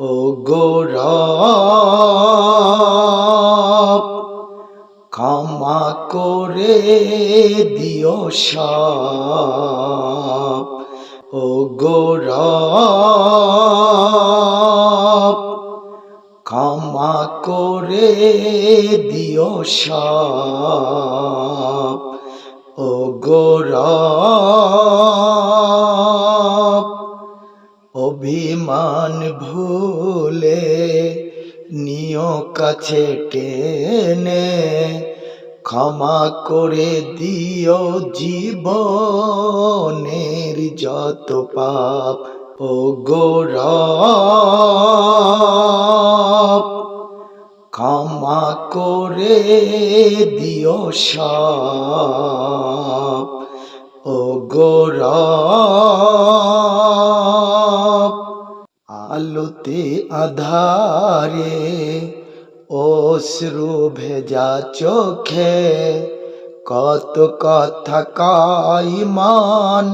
ও গৌরব ক্ষমা করে দিও সব। ও গৌরব ক্ষমা করে দিও সব। ও গৌরব অভিমান ভুলে নিয় কাছে টেনে, ক্ষমা করে দিও জীবনের যত পাপ। ও গৌরব ক্ষমা করে দিও সব। আলোতে আধারে অশ্রু ভেজা চোখে কত কথা কাইমান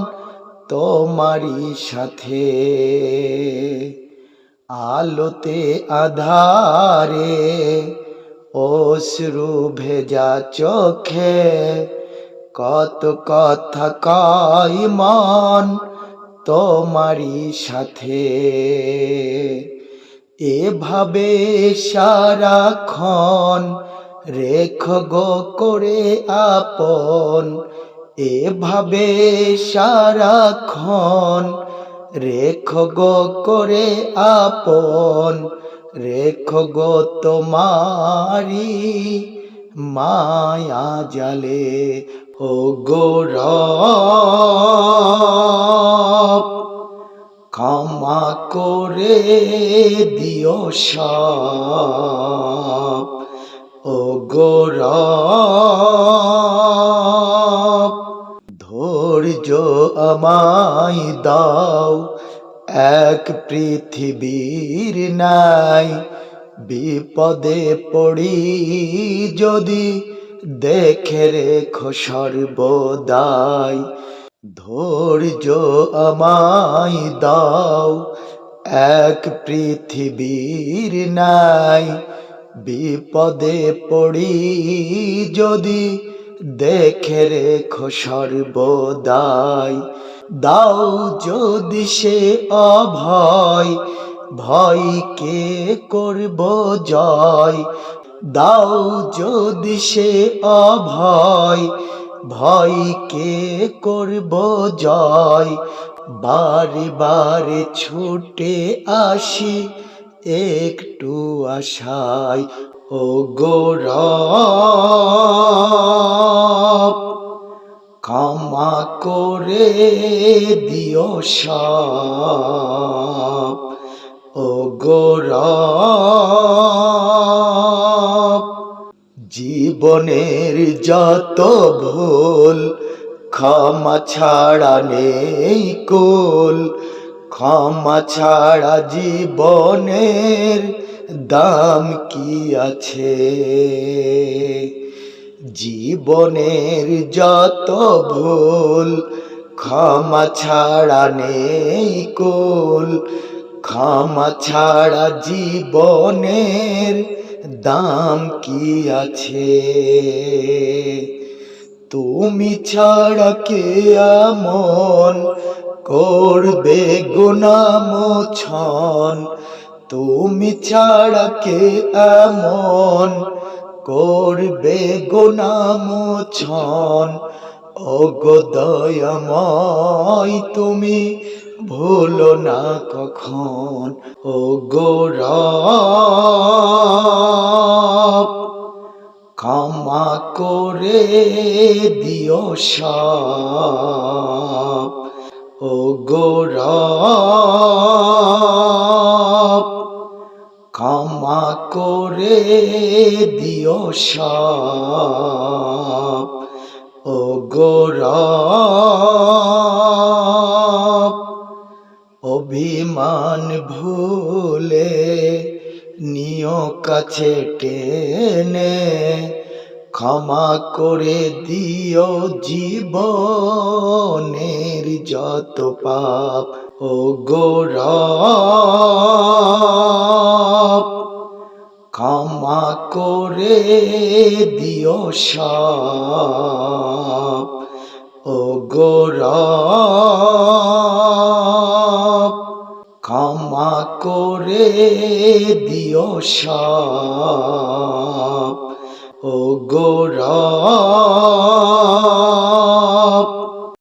তোমারই সাথে। আলোতে আধারে অশ্রু ভেজা চোখে কত কথা কাইমান তোমারই সাথে। এভাবে সারাক্ষণ রেখ গো করে আপন। এভাবে সারাক্ষণ রেখ গো করে আপন। রেখ গো তোমারি মায়া জালে ও ক্ষমা করে দিও সব। ও গৌরব ধৈর্য আমায় দাও, এক পৃথিবীর নাই বিপদে পড়ি যদি দেখে রেখো সর্বদাই। ধৈর্য আমায় দাও, এক পৃথিবীর নাই বিপদে পড়ি যদি দেখে রেখো সর্বদাই। দাও যদি সে অভয় ভয় কে করব জয়। দাও যদি সে অভয়, ভয় কে করব জয়? বারে বারে ছুটে আসি, একটু আশায়। ও গৌরব ক্ষমা করে দিও সব। জীবনের যত ভুল, ক্ষমা ছাড়া নেই কুল। ক্ষমা ছাড়া জীবনের দাম কি আছে? জীবনের যত ভুল, ক্ষমা ছাড়া নেই কুল। ক্ষমা ছাড়া জীবনের দাম কি আছে? তুমি ছাড়া কে আমন করবে গুণামোছন তুমি ছাড়া কে এমন করবে গুণামোছন ওগো দয়াময় তুমি ভুলো না কখন? ও গৌরব ক্ষমা করে দিও সব। ও গৌরব ক্ষমা করে দিও সব। ও গৌরব অভিমান ভুলে নিয় কাছে টেনে, ক্ষমা করে দিও জীবনের যত পাপ। ও গোর ক্ষমা করে দিও সাপ ও গোরব ক্ষমা করে দিও সব। ও গোরব